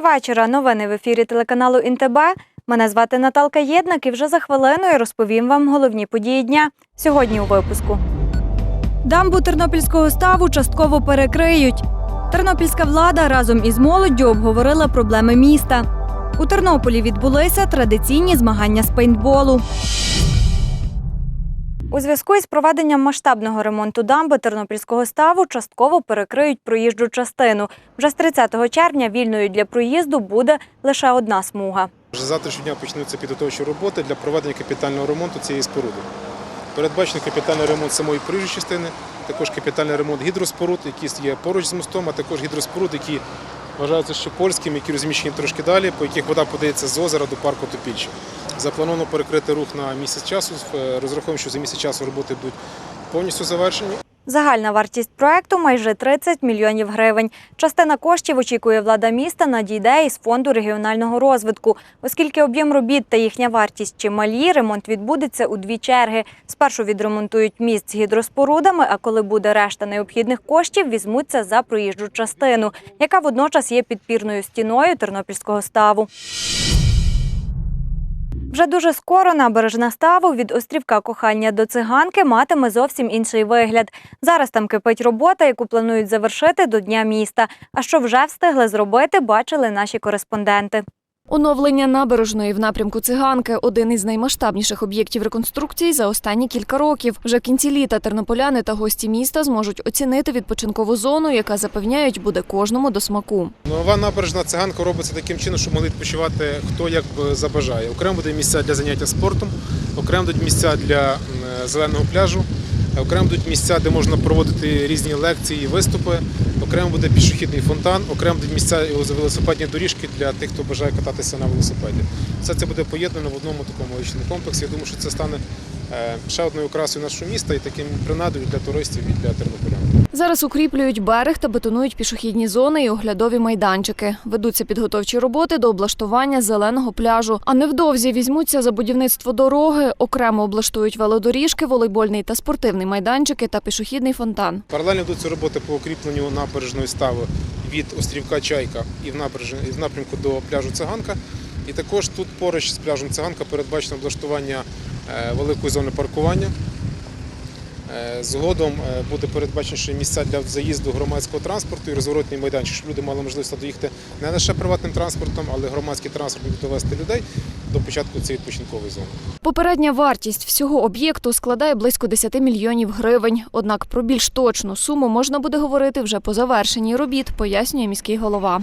Вечора. Новини в ефірі телеканалу ІНТБ. Мене звати Наталка Єднак і вже за хвилину я розповім вам головні події дня. Сьогодні у випуску. Дамбу Тернопільського ставу частково перекриють. Тернопільська влада разом із молоддю обговорила проблеми міста. У Тернополі відбулися традиційні змагання з пейнтболу. У зв'язку із проведенням масштабного ремонту дамби Тернопільського ставу частково перекриють проїжджу частину. Вже з 30 червня вільною для проїзду буде лише одна смуга. Вже завтрашнього дня почнуться підготовчі роботи для проведення капітального ремонту цієї споруди. Передбачено капітальний ремонт самої проїжджої частини, також капітальний ремонт гідроспоруд, які є поруч з мостом, а також гідроспоруд, які вважаються ще польськими, які розміщені трошки далі, по яких вода подається з озера до парку Топільче. Заплановано перекрити рух на місяць часу. Е, Розраховуємо, що за місяць часу роботи будуть повністю завершені. Загальна вартість проекту майже 30 мільйонів гривень. Частина коштів очікує влада міста надійде із фонду регіонального розвитку. Оскільки об'єм робіт та їхня вартість чималі, ремонт відбудеться у дві черги. Спершу відремонтують міст з гідроспорудами, а коли буде решта необхідних коштів, візьмуться за проїжджу частину, яка водночас є підпірною стіною Тернопільського ставу. Вже дуже скоро набережна ставу від острівка кохання до циганки матиме зовсім інший вигляд. Зараз там кипить робота, яку планують завершити до Дня міста. А що вже встигли зробити, бачили наші кореспонденти. Оновлення набережної в напрямку циганки один із наймасштабніших об'єктів реконструкції за останні кілька років. Вже в кінці літа тернополяни та гості міста зможуть оцінити відпочинкову зону, яка запевняють буде кожному до смаку. Нова набережна циганка робиться таким чином, щоб могли відпочивати хто як забажає. Окремо буде місця для заняття спортом, окремо будуть місця для зеленого пляжу, окремо будуть місця, де можна проводити різні лекції, і виступи, окремо буде пішохідний фонтан, окремо будуть місця велосипедні доріжки для тих, хто бажає кататися на велосипеді. Все це буде поєднано в одному такому величному комплексі. Я думаю, що це стане ще одною окрасою нашого міста і таким принадою для туристів і для тернополян. Зараз укріплюють берег та бетонують пішохідні зони і оглядові майданчики. Ведуться підготовчі роботи до облаштування зеленого пляжу. А невдовзі візьмуться за будівництво дороги, окремо облаштують велодоріжки, волейбольний та спортивний майданчики та пішохідний фонтан. Паралельно йдуться роботи по укріпленню набережної стави від острівка Чайка і в, і в напрямку до пляжу Циганка. І також тут поруч з пляжем Циганка передбачено облаштування е, великої зони паркування. Е, Згодом е, буде передбачено місця для заїзду громадського транспорту і розворотний майданчик, щоб люди мали можливість доїхати не лише приватним транспортом, але громадський транспорт довести людей до початку цієї відпочинкової зони. Попередня вартість всього об'єкту складає близько 10 мільйонів гривень. Однак про більш точну суму можна буде говорити вже по завершенні робіт, пояснює міський голова.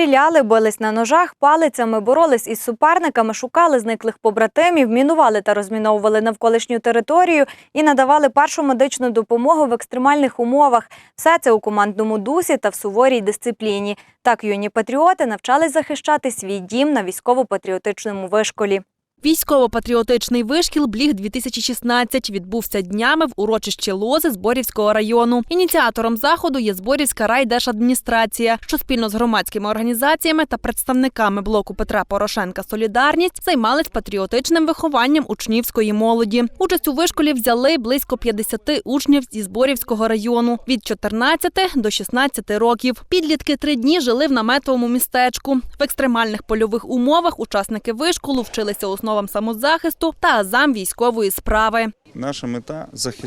Стріляли, бились на ножах, палицями, боролись із суперниками, шукали зниклих побратимів, мінували та розміновували навколишню територію і надавали першу медичну допомогу в екстремальних умовах. Все це у командному дусі та в суворій дисципліні. Так юні патріоти навчались захищати свій дім на військово-патріотичному вишколі. Військово-патріотичний вишкіл Бліг 2016 відбувся днями в урочищі Лози Зборівського району. Ініціатором заходу є Зборівська райдержадміністрація, що спільно з громадськими організаціями та представниками блоку Петра Порошенка Солідарність займались патріотичним вихованням учнівської молоді. Участь у вишколі взяли близько 50 учнів зі Зборівського району від 14 до 16 років. Підлітки три дні жили в наметовому містечку. В екстремальних польових умовах учасники вишколу вчилися основам самозахисту та азам військової справи. Наша мета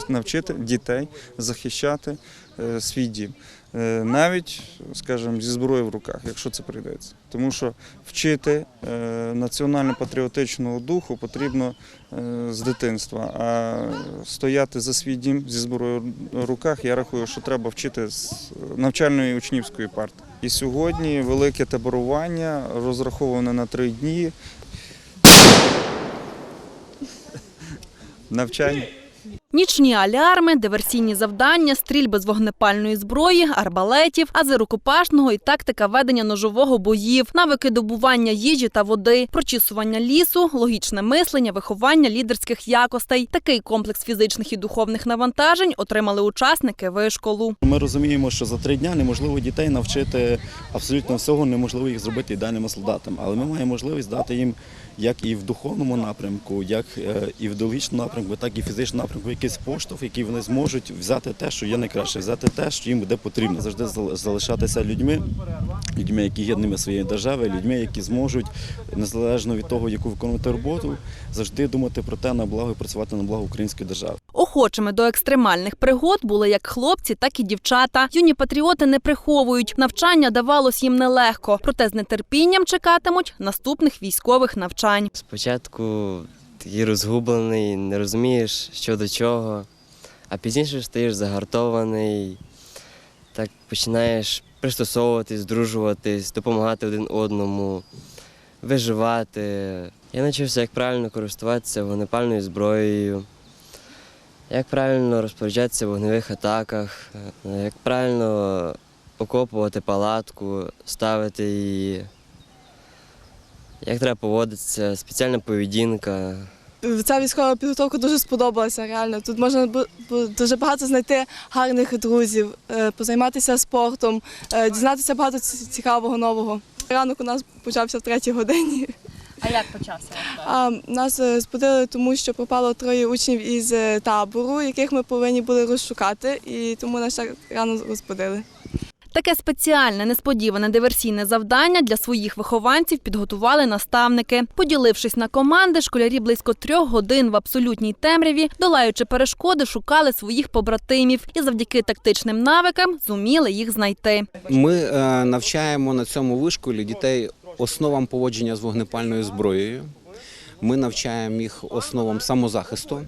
навчити дітей захищати е, свій дім, е, навіть, скажімо, зі зброєю в руках, якщо це прийдеться. Тому що вчити е, національно-патріотичного духу потрібно з дитинства, а стояти за свій дім зі зброєю в руках, я рахую, що треба вчити з навчальної учнівської парти. І сьогодні велике таборування розраховане на три дні. Навчання. Нічні алярми, диверсійні завдання, стрільби з вогнепальної зброї, арбалетів, ази рукопашного і тактика ведення ножового боїв, навики добування їжі та води, прочісування лісу, логічне мислення, виховання лідерських якостей. Такий комплекс фізичних і духовних навантажень отримали учасники вишколу. Ми розуміємо, що за три дня неможливо дітей навчити абсолютно всього, неможливо їх зробити ідеальними солдатами. Але ми маємо можливість дати їм як і в духовному напрямку, як е, і в ідеологічному напрямку, так і в фізичному напрямку, якийсь поштовх, який вони зможуть взяти те, що є найкраще, взяти те, що їм буде потрібно. Завжди зал- залишатися людьми, людьми, які гідними своєї держави, людьми, які зможуть незалежно від того, яку виконувати роботу, завжди думати про те на благо і працювати на благо української держави. Охочими до екстремальних пригод були як хлопці, так і дівчата. Юні патріоти не приховують. Навчання давалось їм нелегко, проте з нетерпінням чекатимуть наступних військових навчань. Спочатку такий розгублений, не розумієш, що до чого, а пізніше стаєш загартований, так починаєш пристосовуватись, здружуватись, допомагати один одному, виживати. Я навчився, як правильно користуватися вогнепальною зброєю, як правильно розпоряджатися в вогневих атаках, е, як правильно окопувати палатку, ставити її як треба поводитися, спеціальна поведінка. Ця військова підготовка дуже сподобалася. Реально тут можна дуже багато знайти гарних друзів, е, позайматися спортом, е, дізнатися багато цікавого нового. Ранок у нас почався в третій годині. А як почався? А нас е, збудили, тому що пропало троє учнів із е, табору, яких ми повинні були розшукати, і тому нас так рано розбудили. Таке спеціальне несподіване диверсійне завдання для своїх вихованців підготували наставники. Поділившись на команди, школярі близько трьох годин в абсолютній темряві, долаючи перешкоди, шукали своїх побратимів і завдяки тактичним навикам зуміли їх знайти. Ми е, навчаємо на цьому вишколі дітей основам поводження з вогнепальною зброєю. Ми навчаємо їх основам самозахисту.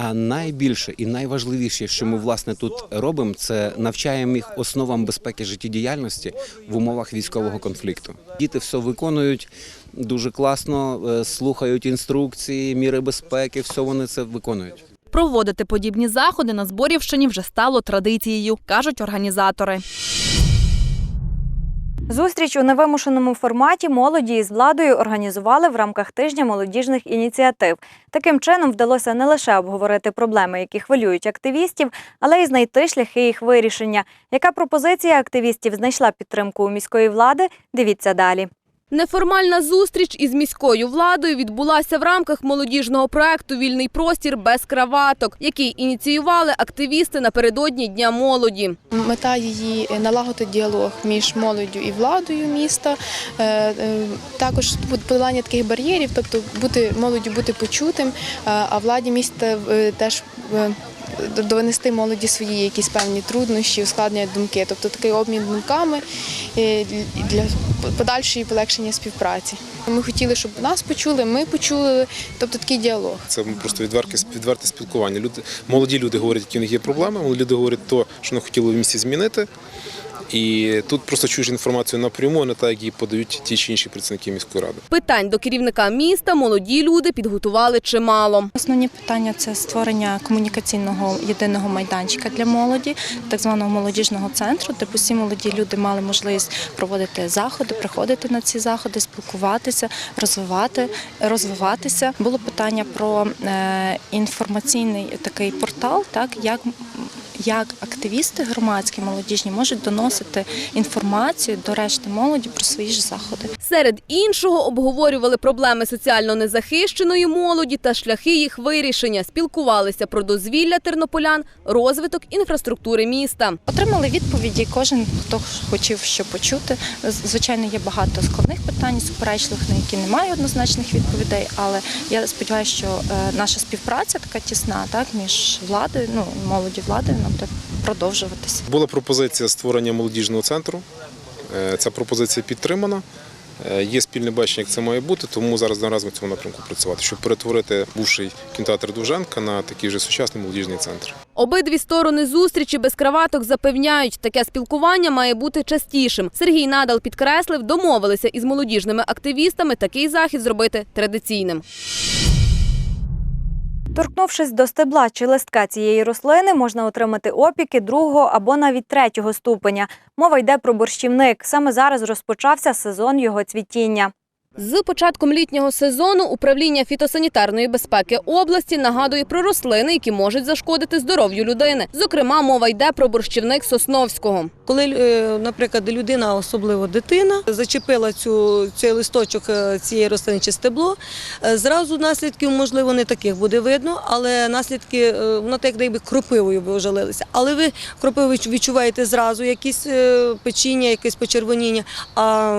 А найбільше і найважливіше, що ми власне тут робимо, це навчаємо їх основам безпеки життєдіяльності в умовах військового конфлікту. Діти все виконують дуже класно, е, слухають інструкції, міри безпеки, все вони це виконують. Проводити подібні заходи на Зборівщині вже стало традицією, кажуть організатори. Зустріч у невимушеному форматі молоді із владою організували в рамках тижня молодіжних ініціатив. Таким чином вдалося не лише обговорити проблеми, які хвилюють активістів, але й знайти шляхи їх вирішення. Яка пропозиція активістів знайшла підтримку у міської влади? Дивіться далі. Неформальна зустріч із міською владою відбулася в рамках молодіжного проекту Вільний простір без краваток, який ініціювали активісти напередодні Дня молоді. Мета її налагодити діалог між молоддю і владою міста. Е, е, Також подолання таких бар'єрів, тобто бути молоддю бути почутим, е, а владі міста теж. Донести молоді свої якісь певні труднощі, ускладнення думки, тобто такий обмін думками е, для подальшої полегшення співпраці. Ми хотіли, щоб нас почули, ми почули, тобто такий діалог. Це просто відверте, спілкування. Молоді люди говорять, які в них є проблеми, молоді люди говорять те, що вони хотіли в місті змінити. І тут просто чуєш інформацію напряму, а не так, як її подають ті чи інші працівники міської ради. Питань до керівника міста молоді люди підготували чимало. Основні питання це створення комунікаційного єдиного майданчика для молоді, так званого молодіжного центру, де усі молоді люди мали можливість проводити заходи, приходити на ці заходи, спілкуватися, розвивати, розвиватися. Було питання про е, інформаційний такий портал, так як. Як активісти громадські молодіжні можуть доносити інформацію до решти молоді про свої ж заходи. Серед іншого обговорювали проблеми соціально незахищеної молоді та шляхи їх вирішення. Спілкувалися про дозвілля тернополян, розвиток інфраструктури міста. Отримали відповіді. Кожен хто хотів що почути. Звичайно, є багато складних питань, суперечливих, на які немає однозначних відповідей. Але я сподіваюся, що е, наша співпраця така тісна, так між владою, ну молоді владою, нам буде продовжуватися. Була пропозиція створення молодіжного центру. Е, Ця пропозиція підтримана. Е, Є спільне бачення, як це має бути, тому зараз наразі в цьому напрямку працювати, щоб перетворити бувший кінотеатр Довженка на такий вже сучасний молодіжний центр. Обидві сторони зустрічі без краваток запевняють, таке спілкування має бути частішим. Сергій Надал підкреслив, домовилися із молодіжними активістами такий захід зробити традиційним. Торкнувшись до стебла чи листка цієї рослини, можна отримати опіки другого або навіть третього ступеня. Мова йде про борщівник. Саме зараз розпочався сезон його цвітіння. З початком літнього сезону управління фітосанітарної безпеки області нагадує про рослини, які можуть зашкодити здоров'ю людини. Зокрема, мова йде про борщівник Сосновського. Коли, е, наприклад, людина, особливо дитина, зачепила цю, цей листочок е, цієї рослини чи стебло, е, зразу наслідків, можливо, не таких буде видно, але наслідки, воно так якби кропивою ви ожалилися. Але ви кропивою відчуваєте зразу якісь печіння, якесь почервоніння, а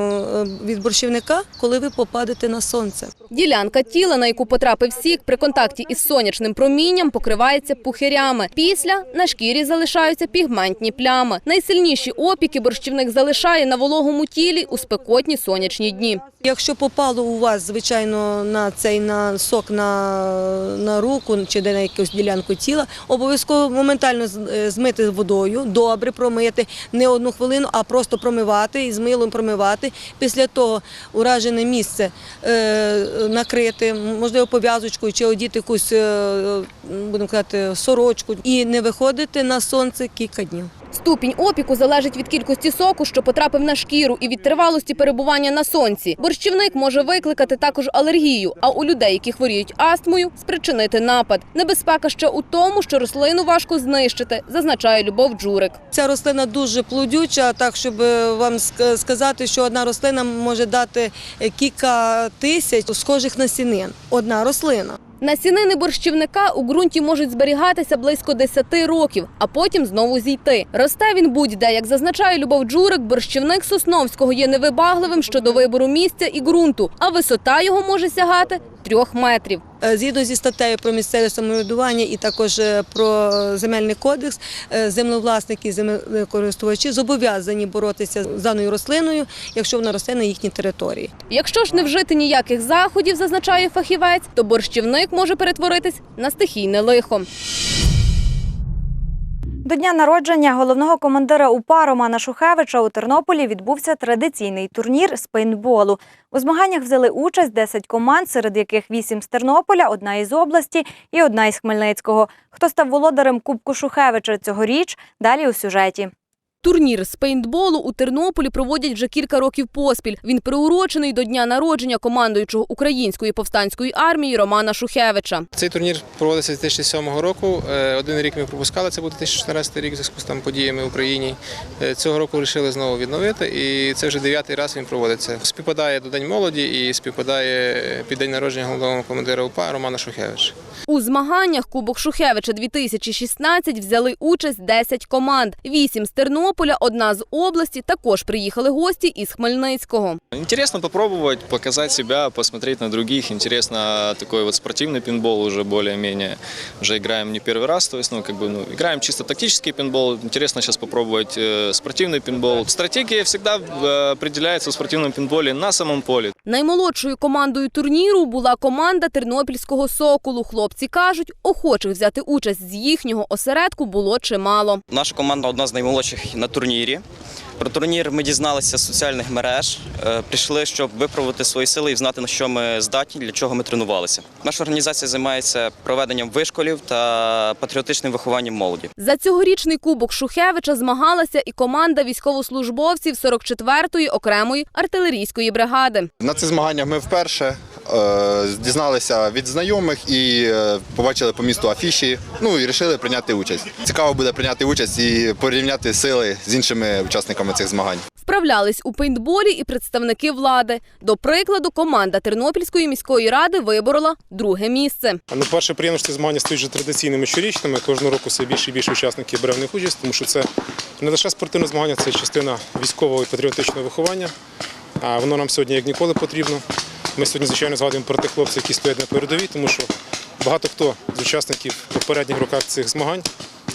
від борщівника, коли ви попадете на сонце. Ділянка тіла, на яку потрапив сік, при контакті із сонячним промінням покривається пухирями. Після на шкірі залишаються пігментні плями. Найсильніші опіки борщівник залишає на вологому тілі у спекотні сонячні дні. Якщо попало у вас, звичайно, на цей на сок на, на руку чи на якусь ділянку тіла, обов'язково моментально е, змити водою, добре промити, не одну хвилину, а просто промивати і з милом промивати. Після того уражене місце е, накрити, можливо, пов'язочкою чи одіти якусь, е, будемо казати, сорочку і не виходити на сонце кілька днів. Ступінь опіку залежить від кількості соку, що потрапив на шкіру, і від тривалості перебування на сонці. Борщівник може викликати також алергію, а у людей, які хворіють астмою, спричинити напад. Небезпека ще у тому, що рослину важко знищити, зазначає Любов Джурик. Ця рослина дуже плодюча, так щоб е, вам сказати, що одна рослина може дати е, кілька тисяч схожих насінин. Одна рослина. Насінини борщівника у ґрунті можуть зберігатися близько 10 років, а потім знову зійти. Росте він будь-де, як зазначає Любов Джурик, борщівник Сосновського є невибагливим щодо вибору місця і ґрунту, а висота його може сягати трьох метрів. Е, Згідно зі статтею про місцеве самоврядування і також е, про земельний кодекс, е, землевласники, землекористувачі зобов'язані боротися з даною рослиною, якщо вона росте на їхній території. Якщо ж не вжити ніяких заходів, зазначає фахівець, то борщівник може перетворитись на стихійне лихо. До дня народження головного командира УПА Романа Шухевича у Тернополі відбувся традиційний турнір з пейнтболу. У змаганнях взяли участь 10 команд, серед яких 8 з Тернополя, одна із області і одна із Хмельницького. Хто став володарем Кубку Шухевича цьогоріч? Далі у сюжеті. Турнір з пейнтболу у Тернополі проводять вже кілька років поспіль. Він приурочений до дня народження командуючого української повстанської армії Романа Шухевича. Цей турнір проводиться з 2007 року. Е, Один рік ми пропускали, це буде 2014 рік в зв'язку з там подіями в Україні. Е, Цього року вирішили знову відновити, і це вже дев'ятий раз він проводиться. Співпадає до День молоді і співпадає під день народження головного командира УПА Романа Шухевича. У змаганнях Кубок Шухевича 2016 взяли участь 10 команд. Вісім з Тернополя, одна з області. Також приїхали гості із Хмельницького. Интересно попробовать, показать себя, посмотреть на других. Интересно такой вот спортивный пинбол уже более-менее. Уже играем не первый раз, то есть, ну, как бы, ну, играем чисто тактический пинбол. Интересно сейчас попробовать э, спортивный пинбол. Стратегия всегда э, определяется в спортивном пинболе на самом поле. Наймолодшою командою турніру була команда Тернопільського Соколу. Хлопці кажуть, охочих взяти участь з їхнього осередку було чимало. Наша команда одна з наймолодших на турнірі. Про турнір ми дізналися з соціальних мереж. Е, Прийшли, щоб випробувати свої сили і знати, на що ми здатні, для чого ми тренувалися. Наша організація займається проведенням вишколів та патріотичним вихованням молоді. За цьогорічний кубок Шухевича змагалася і команда військовослужбовців 44-ї окремої артилерійської бригади. На цих змаганнях ми вперше е, дізналися від знайомих і е, побачили по місту афіші. Ну і вирішили прийняти участь. Цікаво буде прийняти участь і порівняти сили з іншими учасниками цих змагань. Вправлялись у пейнтболі і представники влади. До прикладу, команда Тернопільської міської ради виборола друге місце. Ну, перше, приємно, що ці змагання стають вже традиційними щорічними. Кожного року все більше і більше учасників бере в них участь, тому що це не лише спортивне змагання, це частина військового і патріотичного виховання. А воно нам сьогодні як ніколи потрібно. Ми сьогодні, звичайно, згадуємо про тих хлопців, які стоять на передовій, тому що багато хто з учасників попередніх роках цих змагань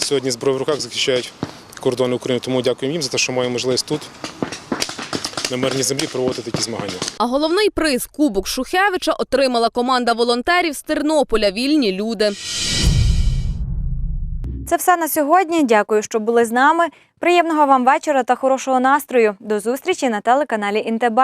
сьогодні зброю в руках захищають кордони України. Тому дякуємо їм за те, що маємо можливість тут на мирній землі проводити такі змагання. А головний приз Кубок Шухевича отримала команда волонтерів з Тернополя Вільні люди. Це все на сьогодні. Дякую, що були з нами. Приємного вам вечора та хорошого настрою. До зустрічі на телеканалі ІНТБ.